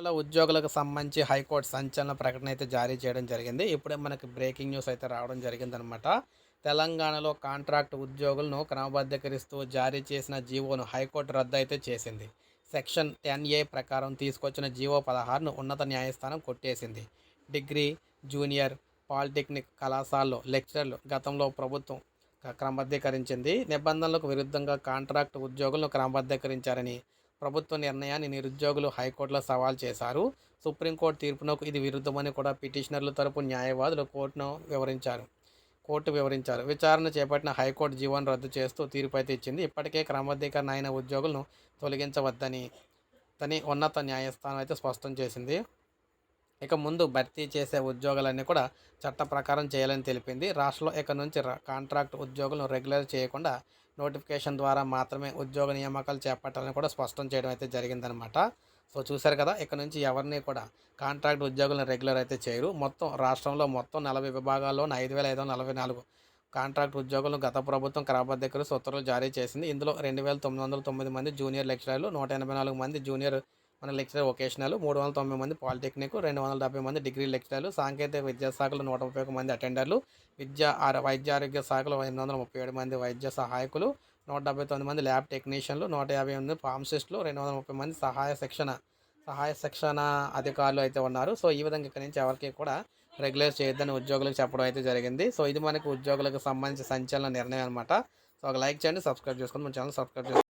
తెలంగాణలో ఉద్యోగులకు సంబంధించి హైకోర్టు సంచలన ప్రకటన అయితే జారీ చేయడం జరిగింది. ఇప్పుడే మనకి బ్రేకింగ్ న్యూస్ అయితే రావడం జరిగిందనమాట తెలంగాణలో కాంట్రాక్ట్ ఉద్యోగులను క్రమబద్ధీకరిస్తూ జారీ చేసిన జీవోను హైకోర్టు రద్దు అయితే చేసింది. సెక్షన్ టెన్ ఏ ప్రకారం తీసుకొచ్చిన జీవో పదహారును ఉన్నత న్యాయస్థానం కొట్టేసింది. డిగ్రీ జూనియర్ పాలిటెక్నిక్ కళాశాలలో లెక్చరర్లు గతంలో ప్రభుత్వం క్రమబద్ధీకరించింది. నిబంధనలకు విరుద్ధంగా కాంట్రాక్ట్ ఉద్యోగులను క్రమబద్ధీకరించారని ప్రభుత్వ నిర్ణయాన్ని నిరుద్యోగులు హైకోర్టులో సవాల్ చేశారు. సుప్రీంకోర్టు తీర్పునకు ఇది విరుద్ధమని కూడా పిటిషనర్ల తరపు న్యాయవాదులు కోర్టును వివరించారు. కోర్టు వివరించారు. విచారణ చేపట్టిన హైకోర్టు జీవోను రద్దు చేస్తూ తీర్పు అయితే ఇచ్చింది ఇప్పటికే క్రమబద్ధీకరణ అయిన ఉద్యోగులను తొలగించవద్దని తని ఉన్నత న్యాయస్థానం అయితే స్పష్టం చేసింది. ఇక ముందు భర్తీ చేసే ఉద్యోగాలన్నీ కూడా చట్ట ప్రకారం చేయాలని తెలిపింది. రాష్ట్రంలో ఇక నుంచి కాంట్రాక్ట్ ఉద్యోగులను రెగ్యులర్ చేయకుండా నోటిఫికేషన్ ద్వారా మాత్రమే ఉద్యోగ నియామకాలు చేపట్టాలని కూడా స్పష్టం చేయడం అయితే జరిగిందనమాట సో చూశారు కదా ఇక నుంచి ఎవరిని కూడా కాంట్రాక్ట్ ఉద్యోగులను రెగ్యులర్ అయితే చేయరు. మొత్తం రాష్ట్రంలో మొత్తం నలభై విభాగాల్లో ఐదు వేల ఐదు వందల నలభై నాలుగు కాంట్రాక్ట్ ఉద్యోగులను గత ప్రభుత్వం క్రమబద్ధీకరిస్తూ ఉత్తర్వులు జారీ చేసింది. ఇందులో రెండు వేల తొమ్మిది వందల తొమ్మిది మంది జూనియర్ లెక్చరర్లు నూట ఎనభై నాలుగు మంది జూనియర్ మన లెక్చరర్ వొకేషనల్ మూడు వందల తొంభై మంది పాలిటెక్నిక్ రెండు వందల డెబ్బై మంది డిగ్రీ లెక్చరర్లు సాంకేతిక విద్యా శాఖలో నూట ముప్పై ఒక మంది అటెండర్లు విద్య ఆర- వైద్య ఆరోగ్య శాఖలో ఎనిమిది వందల ముప్పై ఏడు మంది వైద్య సహాయకులు నూట డెబ్బై తొమ్మిది మంది ల్యాబ్ టెక్నీషియన్లు నూట యాభై ఎనిమిది ఫార్మసిస్టులు రెండు వందల ముప్పై మంది సహాయ శిక్షణ సహాయ శిక్షణ అధికారులు అయితే ఉన్నారు. సో ఈ విధంగా ఇక్కడి నుంచి ఎవరికి కూడా రెగ్యులర్ చేయొద్దని ఉద్యోగులకు చెప్పడం అయితే జరిగింది. సో ఇది మనకు ఉద్యోగులకు సంబంధించి సంచలన నిర్ణయం అనమాట సో ఒక లైక్ చేయండి సబ్స్క్రైబ్ చేసుకుని మన ఛానల్ సబ్స్క్రైబ్ చేసుకోండి.